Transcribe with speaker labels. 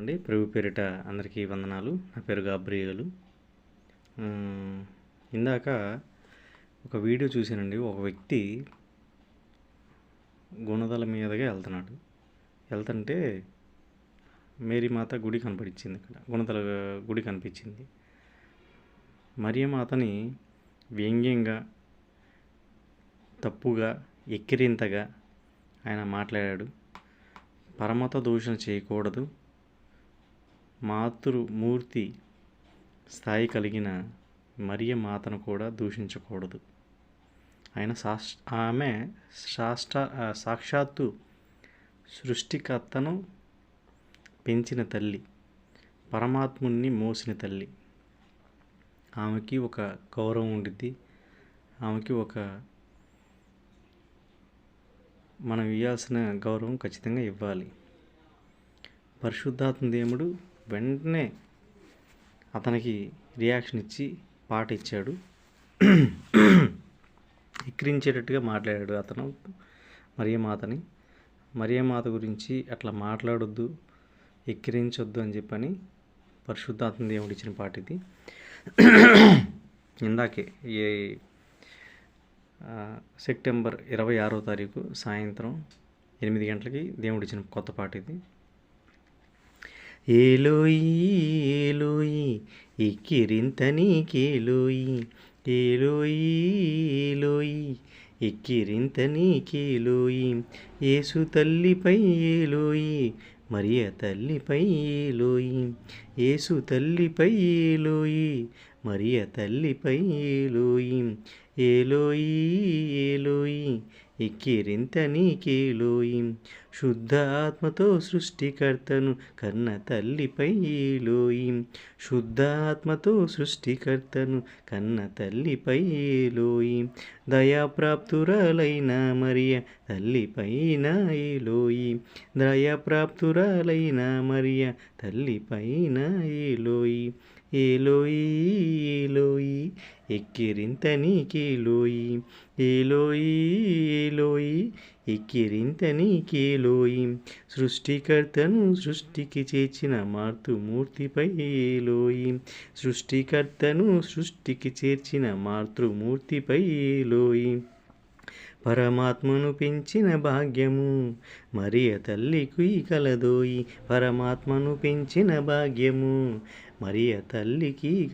Speaker 1: అండి. ప్రభు పేరిట అందరికీ వందనాలు. నా పేరు గాబ్రియలు. ఇందాక ఒక వీడియో చూశానండి. ఒక వ్యక్తి గుణదల మీదగా వెళ్తున్నాడు. వెళ్తుంటే మేరీమాత గుడి కనపడించింది ఇక్కడ గుణదల గుడి కనిపించింది. మరియమాతని వ్యంగ్యంగా తప్పుగా ఎక్కిరింతగా ఆయన మాట్లాడాడు. పరమత దూషణ చేయకూడదు. మాతృమూర్తి స్థాయి కలిగిన మరియ మాతను కూడా దూషించకూడదు. ఆయన సాష్ ఆమె సాష్ట సాక్షాత్తు సృష్టికర్తను పెంచిన తల్లి పరమాత్ముని మోసిన తల్లి. ఆమెకి ఒక గౌరవం ఉండిద్ది. ఆమెకి ఒక మనం ఇవ్వాల్సిన గౌరవం ఖచ్చితంగా ఇవ్వాలి. పరిశుద్ధాత్మ దేవుడు వెంటనే అతనికి రియాక్షన్ ఇచ్చి పాట ఇచ్చాడు. ఎక్కిరించేటట్టుగా మాట్లాడాడు అతను మరియమాతని. మరియమాత గురించి అట్లా మాట్లాడొద్దు ఎక్కిరించొద్దు అని చెప్పని పరిశుద్ధాత్మ దేవుడు ఇచ్చిన పాట ఇది. ఇందాకే ఏ సెప్టెంబర్ ఇరవై ఆరో తారీఖు సాయంత్రం ఎనిమిది గంటలకి దేవుడిచ్చిన కొత్త పాట ఇది. ఏలోయి ఏలోయి ఎక్కిరింత నీకేలోయి ఏలోయి ఏలోయి ఎక్కిరింత నీకేలోయి ఏసు తల్లిపై ఏలోయి మరియ తల్లిపై ఏలోయి ఏసు తల్లిపై ఏలోయి మరియ తల్లిపై ఏలోయి ఏలోయి ఏలోయి ఇక్కిరింతని నీకేలోయి శుద్ధ ఆత్మతో సృష్టికర్తను కన్న తల్లిపై ఏలోయి. శుద్ధ ఆత్మతో సృష్టికర్తను కన్న తల్లిపై ఏలోయి. దయాప్రాప్తురాలైన మరియ తల్లిపైన ఏలోయి. దయాప్రాప్తురాలైన మరియ తల్లిపైన ఏలోయి ఏలోయి. ఏలోయి ఎక్కిరింత నీకేలోయి ఏలోయి ఏలోయి ఎక్కిరింత నీకేలోయి సృష్టికర్తను సృష్టికి చేర్చిన మాతృమూర్తిపై ఏలోయి. సృష్టికర్తను సృష్టికి చేర్చిన మాతృమూర్తిపై ఏలోయి. పరమాత్మను పెంచిన భాగ్యము మరియ తల్లికి కలదోయి. పరమాత్మను పెంచిన భాగ్యము మరియ తల్లికి